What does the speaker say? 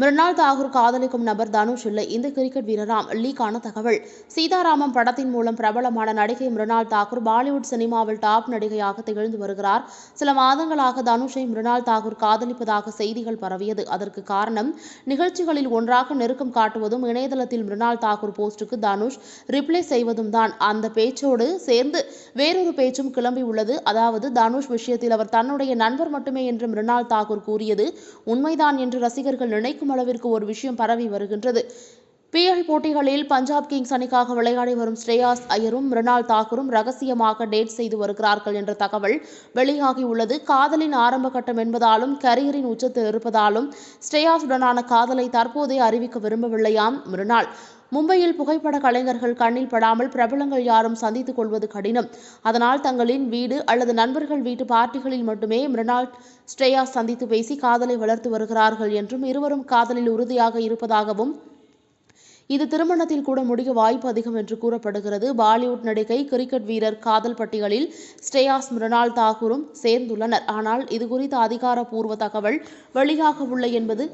மிருனால் தாகூர் காதலிக்கும் நபர் தனுஷ் இல்லை. இந்த கிரிக்கெட் வீரராம் லீக்கான தகவல். சீதாராமம் படத்தின் மூலம் பிரபலமான நடிகை மிருனால் தாகூர் பாலிவுட் சினிமாவில் டாப் நடிகையாக திகழ்ந்து வருகிறார். சில மாதங்களாக தனுஷை மிருனால் தாகூர் காதலிப்பதாக செய்திகள் பரவியது. அதற்கு காரணம் நிகழ்ச்சிகளில் ஒன்றாக நெருக்கம் காட்டுவதும் இணையதளத்தில் மிருனால் தாகூர் போஸ்டுக்கு தனுஷ் ரிப்ளை செய்வதும் தான். அந்த பேச்சோடு சேர்ந்து வேறொரு பேச்சும் கிளம்பி உள்ளது. அதாவது தனுஷ் விஷயத்தில் அவர் தன்னுடைய நண்பர் மட்டுமே என்று மிருனால் தாகூர் கூறியது உண்மைதான் என்று ரசிகர்கள் நினைக்கும் அளவிற்கு ஒரு விஷயம் பரவி வருகின்றது. பிஎல் போட்டிகளில் பஞ்சாப் கிங்ஸ் அணிக்காக விளையாடி வரும் ஸ்ரேயாஸ் ஐயரும் மிருனால் தாக்கூரும் ரகசியமாக டேட் செய்து வருகிறார்கள் என்ற தகவல் வெளியாகியுள்ளது. காதலின் ஆரம்ப கட்டம் என்பதாலும் கரியரின் உச்சத்தில் இருப்பதாலும் ஸ்ரேயாஸுடனான காதலை தற்போதே அறிவிக்க விரும்பவில்லையாம் மிருனால் மும்பையில் புகைப்பட கலைஞர்கள் கண்ணில் படாமல் பிரபலங்கள் யாரும் சந்தித்துக் கொள்வது கடினம். அதனால் தங்களின் வீடு அல்லது நண்பர்கள் வீட்டு பார்ட்டிகளில் மட்டுமே மிருனால் ஸ்ரேயாஸ் சந்தித்து பேசி காதலை வளர்த்து வருகிறார்கள் என்றும் இருவரும் காதலில் உறுதியாக இருப்பதாகவும் இது திருமணத்தில் கூட முடிய வாய்ப்பு அதிகம் என்று கூறப்படுகிறது. பாலிவுட் நடிகை கிரிக்கெட் வீரர் காதல் பட்டியலில் ஸ்ரேயாஸ் மிருனால் தாகூரும் சேர்ந்துள்ளனர். ஆனால் இது குறித்த அதிகாரப்பூர்வ தகவல் வெளியாக உள்ள என்பது